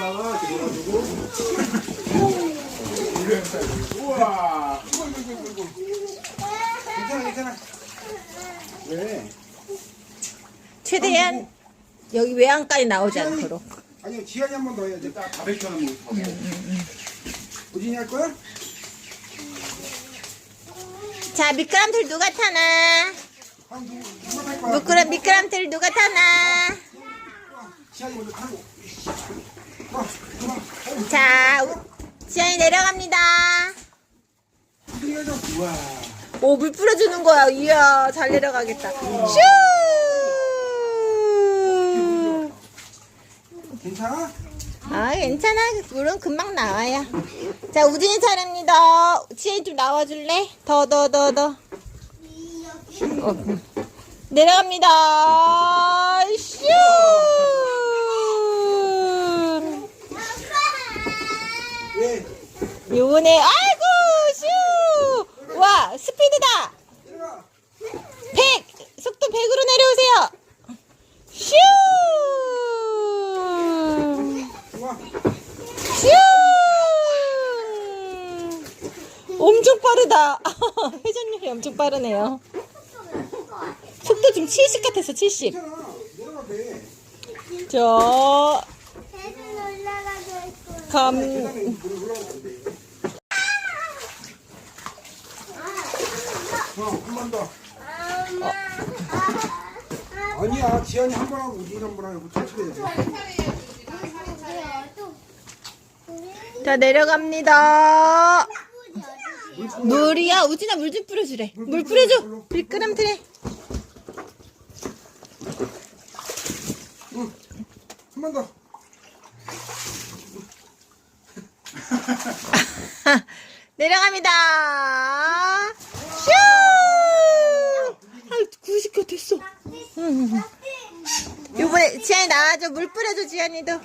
아빠가 들어가지고. 우와. 이거, 이거, 이거, 이거. 괜찮아, 괜찮아. 왜? 최대한 여기 외양까지 나오지 않도록. 아니, 지한이 한 번 더 해야지. 딱 바베큐 하는 모습. 우진이 할 거야? 자, 미끄럼틀 누가 타나? 한 두, 누가 탈 거야? 미끄럼, 미끄럼틀 누가 타나? 지한이 먼저 타고. 와, 좋아. 어, 자, 우- 지안이 내려갑니다. 오, 물 뿌려주는 거야. 이야, 잘 내려가겠다. 슈! 괜찮아? 아, 괜찮아. 물은 금방 나와요. 자, 우진이 차례입니다. 지안이 좀 나와줄래? 더, 더, 더, 더. 어. 내려갑니다. 슈! 왜? 요번에, 아이고, 슈! 와, 스피드다! 내려가. 100! 속도 100으로 내려오세요! 슈! 슈! 엄청 빠르다. 회전율이 엄청 빠르네요. 속도 지금 70 같았어, 70. 괜찮아. 내려가 돼. 저, 계속 올라가고 있고. 감, 계단에 물을 흘러가면 안 돼. 어, 한번 더. 엄마. 아니야, 지한이 한 번 하고 우진이 한 번 하고 천천히. 자, 내려갑니다. 물이야, 우진아 물 좀 뿌려주래. 물 뿌려줘. 미끄럼틀에. 응. 한번 더. 내려갑니다. 슈! 아, 90개 됐어. 응, 응, 응. 요번에 지안이 나와줘. 물 뿌려줘, 지안이도.